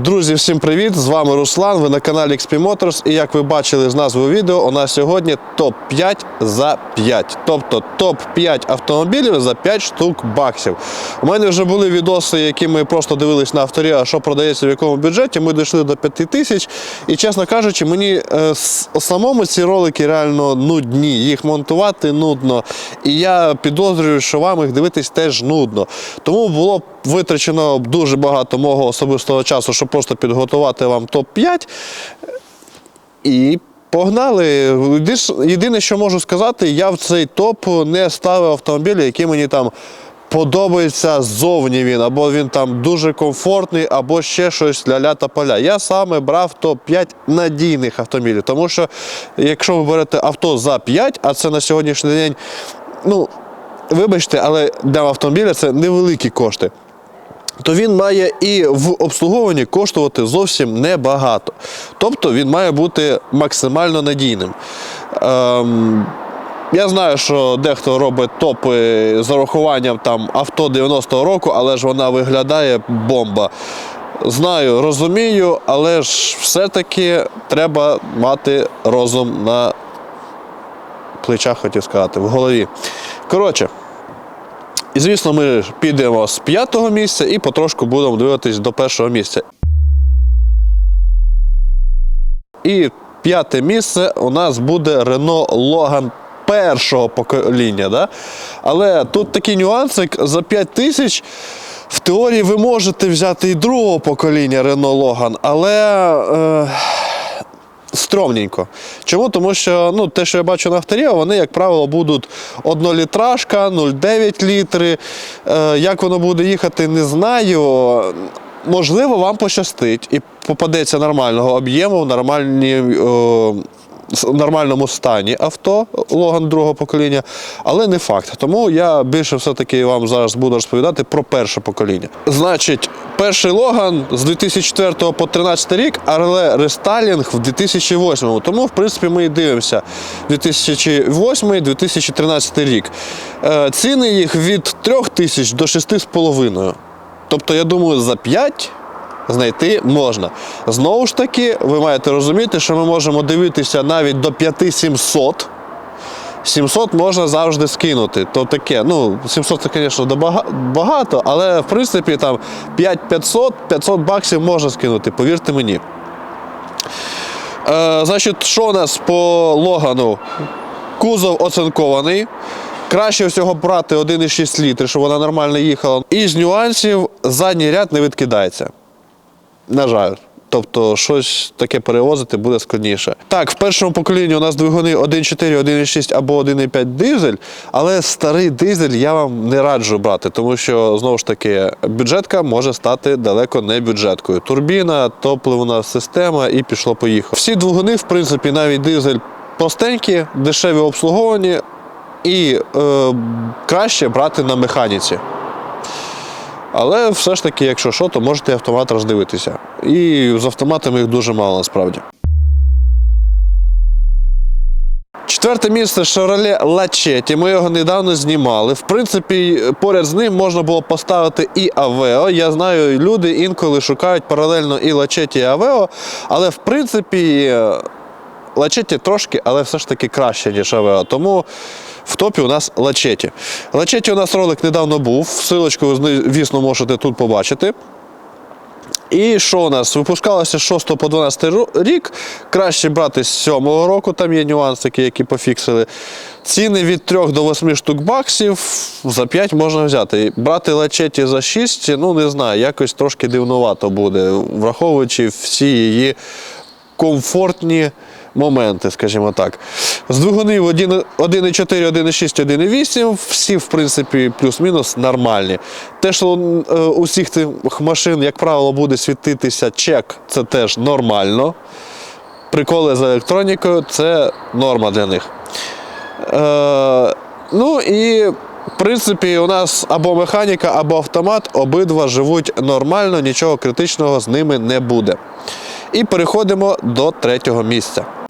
Друзі, всім привіт! З вами Руслан. Ви на каналі XP Motors. І як ви бачили з назви відео, у нас сьогодні топ-5 за 5. Тобто топ-5 автомобілів за 5 штук баксів. У мене вже були відоси, які ми просто дивились на авторі, а що продається в якому бюджеті. Ми дійшли до 5 тисяч. І чесно кажучи, мені е, самому ці ролики реально нудні. Їх монтувати нудно. І я підозрюю, що вам їх дивитись теж нудно. Тому було витрачено дуже багато мого особистого часу, щоб просто підготувати вам топ-5. І погнали. Єдине, що можу сказати, я в цей топ не ставив автомобілі, які мені там. Подобається ззовні він, або він там дуже комфортний, або ще щось ля-ля та поля. Я саме брав топ-5 надійних автомобілів. Тому що, якщо ви берете авто за 5, а це на сьогоднішній день, ну, вибачте, але для автомобіля це невеликі кошти то він має і в обслуговуванні коштувати зовсім небагато. Тобто він має бути максимально надійним. Ем, я знаю, що дехто робить топи з урахуванням там авто 90-го року, але ж вона виглядає бомба. Знаю, розумію, але ж все-таки треба мати розум на плечах, хотів сказати, в голові. Коротше, і звісно, ми підемо з п'ятого місця і потрошку будемо дивитись до першого місця. І п'яте місце у нас буде Renault Logan першого покоління. Да? Але тут такий нюансик за 5 тисяч. В теорії ви можете взяти і другого покоління Renault Logan, але. Е... Стромненько. Чому? Тому що ну, те, що я бачу на авторі, вони, як правило, будуть однолітражка, 0,9 літри. Е, як воно буде їхати, не знаю. Можливо, вам пощастить і попадеться нормального об'єму нормальні, о, с- нормальному стані авто Логан другого покоління, але не факт. Тому я більше все-таки вам зараз буду розповідати про перше покоління. Значить, перший Логан з 2004 по 2013 рік, але рестайлінг в 2008. Тому, в принципі, ми і дивимося 2008-2013 рік. Е, Ціни їх від 3 тисяч до 6,5. Тобто, я думаю, за 5 знайти можна. Знову ж таки, ви маєте розуміти, що ми можемо дивитися навіть до 5700. 700 можна завжди скинути. То таке, ну, 700 це, звісно, багато, але в принципі там 5500, 500 баксів можна скинути, повірте мені. Е, значить, що у нас по Логану? Кузов оцинкований. Краще всього брати 1,6 літри, щоб вона нормально їхала. Із нюансів задній ряд не відкидається. На жаль. Тобто щось таке перевозити буде складніше. Так, в першому поколінні у нас двигуни 1.4, 1.6 або 1.5 дизель, але старий дизель я вам не раджу брати, тому що знову ж таки бюджетка може стати далеко не бюджеткою. Турбіна, топливна система і пішло-поїхало. Всі двигуни, в принципі, навіть дизель простенькі, дешеві обслуговані і е, краще брати на механіці. Але все ж таки, якщо що, то можете автомат роздивитися. І з автоматами їх дуже мало насправді. Четверте місце Chevrolet Lachetti. Ми його недавно знімали. В принципі, поряд з ним можна було поставити і Aveo. Я знаю, люди інколи шукають паралельно і Lachetti, і Aveo. Але в принципі, Лачеті трошки, але все ж таки краще, ніж Авео. Тому в топі у нас Лачеті. Лачеті у нас ролик недавно був. Силочку звісно, можете тут побачити. І що у нас? Випускалося з 6 по 12 рік. Краще брати з 7 року, там є нюансики, які пофіксили. Ціни від 3 до 8 штук баксів за 5 можна взяти. Брати лачеті за 6, ну не знаю, якось трошки дивнувато буде, враховуючи всі її комфортні моменти, скажімо так. З двигунів 1 1,4, 1,6, 1,8, всі, в принципі, плюс-мінус нормальні. Те, що е, у всіх цих машин, як правило, буде світитися чек, це теж нормально. Приколи з електронікою це норма для них. Е, ну і в принципі, у нас або механіка, або автомат, обидва живуть нормально, нічого критичного з ними не буде. І переходимо до третього місця.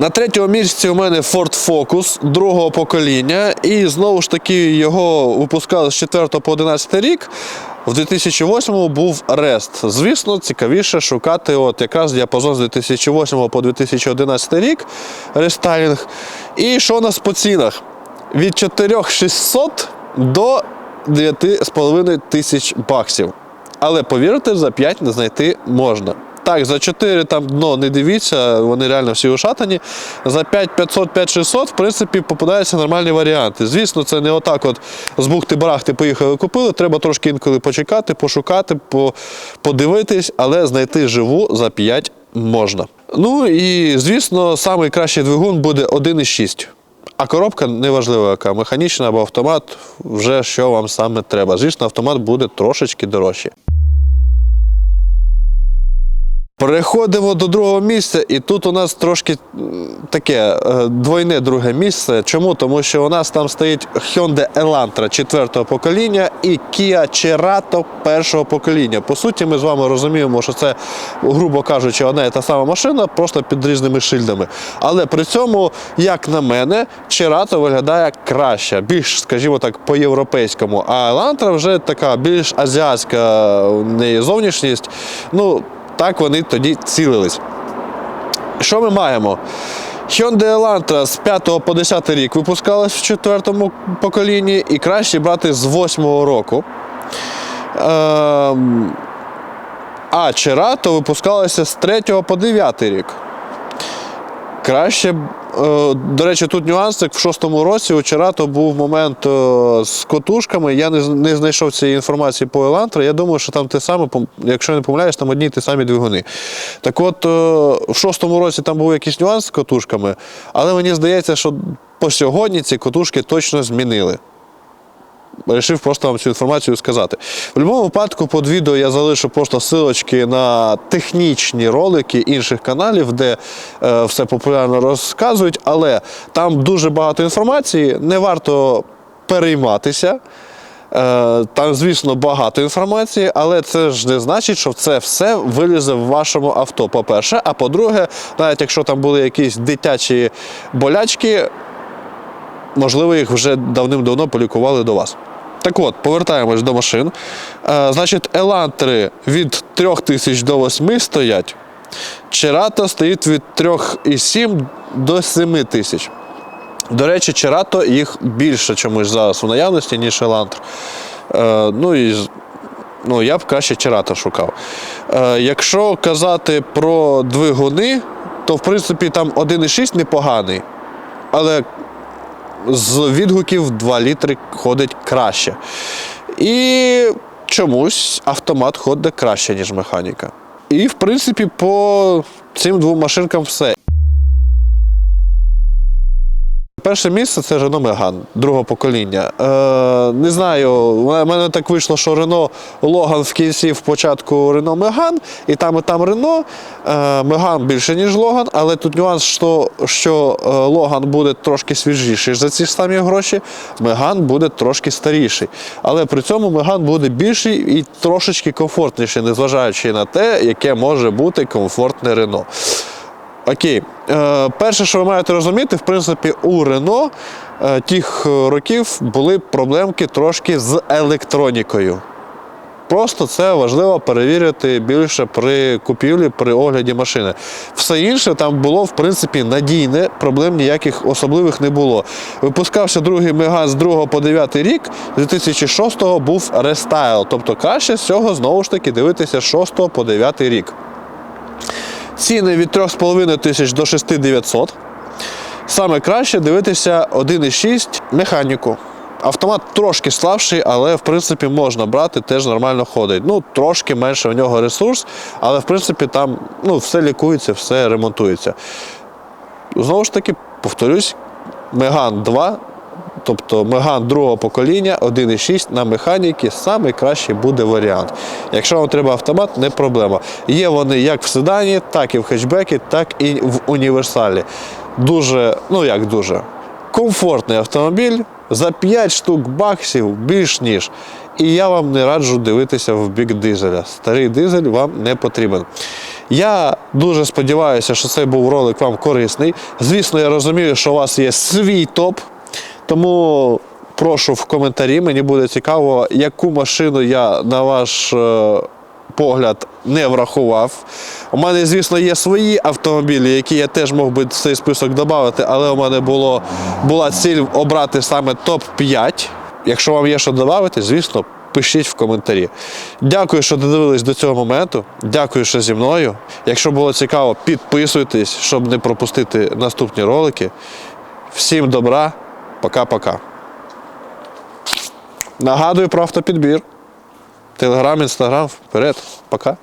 На третьому місці у мене Ford Focus другого покоління. І знову ж таки його випускали з 4 по 11 рік. В 2008 був Рест. Звісно, цікавіше шукати от якраз діапазон з 2008 по 2011 рік рестайлінг. І що у нас по цінах? Від 4600 до 9,5 тисяч баксів. Але повірте, за 5 не знайти можна. Так, за 4 там дно не дивіться, вони реально всі ушатані. За 5 500, 5 600, в принципі, попадаються нормальні варіанти. Звісно, це не отак от з бухти-барахти поїхали купили. Треба трошки інколи почекати, пошукати, подивитись, але знайти живу за 5 можна. Ну і звісно, найкращий двигун буде 1,6. А коробка неважливо яка, механічна або автомат, вже що вам саме треба. Звісно, автомат буде трошечки дорожче. Переходимо до другого місця, і тут у нас трошки таке е, двойне друге місце. Чому? Тому що у нас там стоїть Hyundai Elantra четвертого покоління і Kia Cerato першого покоління. По суті, ми з вами розуміємо, що це, грубо кажучи, одна і та сама машина, просто під різними шильдами. Але при цьому, як на мене, Cerato виглядає краще, більш, скажімо так, по-європейському. А Elantra вже така більш азіатська в неї зовнішність. Ну, так вони тоді цілились. Що ми маємо? Hyundai Elantra з 5 по 10 рік випускалась в четвертому поколінні і краще брати з 8 року. Ем, а Cerato випускалася з 3 по 9 рік. Краще, е, до речі, тут нюансик. В шостому році у Чарато був момент е, з котушками. Я не, знайшов цієї інформації по Елантра. Я думаю, що там те саме, якщо не помиляюсь, там одні й ті самі двигуни. Так от, е, в шостому році там був якийсь нюанс з котушками, але мені здається, що по сьогодні ці котушки точно змінили. Вирішив просто вам цю інформацію сказати. В будь-якому випадку під відео я залишу просто силочки на технічні ролики інших каналів, де е, все популярно розказують, але там дуже багато інформації, не варто перейматися. Е, Там, звісно, багато інформації, але це ж не значить, що це все вилізе в вашому авто. По-перше, а по-друге, навіть якщо там були якісь дитячі болячки, можливо, їх вже давним-давно полікували до вас. Так от, повертаємось до машин. Е, значить, елантри від 3000 до 8 стоять. Черата стоїть від 3,7 до 7 тисяч. До речі, Черато їх більше чомусь зараз у наявності, ніж Елантр. Е, ну і ну, я б краще Черато шукав. Е, якщо казати про двигуни, то в принципі там 1,6 непоганий, але з відгуків 2 літри ходить краще. І чомусь автомат ходить краще, ніж механіка. І, в принципі, по цим двом машинкам все. Перше місце це Renault Megane другого покоління. Е, не знаю, у мене так вийшло, що Renault Logan в кінці в початку Renault Megane, і там, і там Renault. Е, Megane більше, ніж Logan, але тут нюанс, що, що е, Logan буде трошки свіжіший за ці ж самі гроші, Megane буде трошки старіший. Але при цьому Megane буде більший і трошечки комфортніший, незважаючи на те, яке може бути комфортне Renault. Окей, е, перше, що ви маєте розуміти, в принципі, у Рено е, тих е, років були проблемки трошки з електронікою. Просто це важливо перевірити більше при купівлі, при огляді машини. Все інше там було, в принципі, надійне, проблем ніяких особливих не було. Випускався другий Меган з 2 по 9 рік, з 2006 був рестайл. Тобто краще з цього знову ж таки дивитися з 6 по 9 рік. Ціни від 3,5 тисяч до 6,900. Саме краще дивитися 1,6 механіку. Автомат трошки слабший, але в принципі можна брати, теж нормально ходить. Ну, трошки менше у нього ресурс, але в принципі там ну, все лікується, все ремонтується. Знову ж таки, повторюсь, Меган 2, тобто Меган другого покоління, 1,6 на механіки, найкращий буде варіант. Якщо вам треба автомат, не проблема. Є вони як в седані, так і в хетчбекі, так і в універсалі. Дуже, ну як дуже, комфортний автомобіль. За 5 штук баксів більш ніж. І я вам не раджу дивитися в бік дизеля. Старий дизель вам не потрібен. Я дуже сподіваюся, що цей був ролик вам корисний. Звісно, я розумію, що у вас є свій топ. Тому прошу в коментарі. Мені буде цікаво, яку машину я на ваш е, погляд не врахував. У мене, звісно, є свої автомобілі, які я теж мог би цей список додати, але у мене було, була ціль обрати саме топ-5. Якщо вам є що додати, звісно, пишіть в коментарі. Дякую, що додивились до цього моменту. Дякую, що зі мною. Якщо було цікаво, підписуйтесь, щоб не пропустити наступні ролики. Всім добра, пока-пока. Нагадую про автопідбір. Телеграм, інстаграм, вперед. Пока.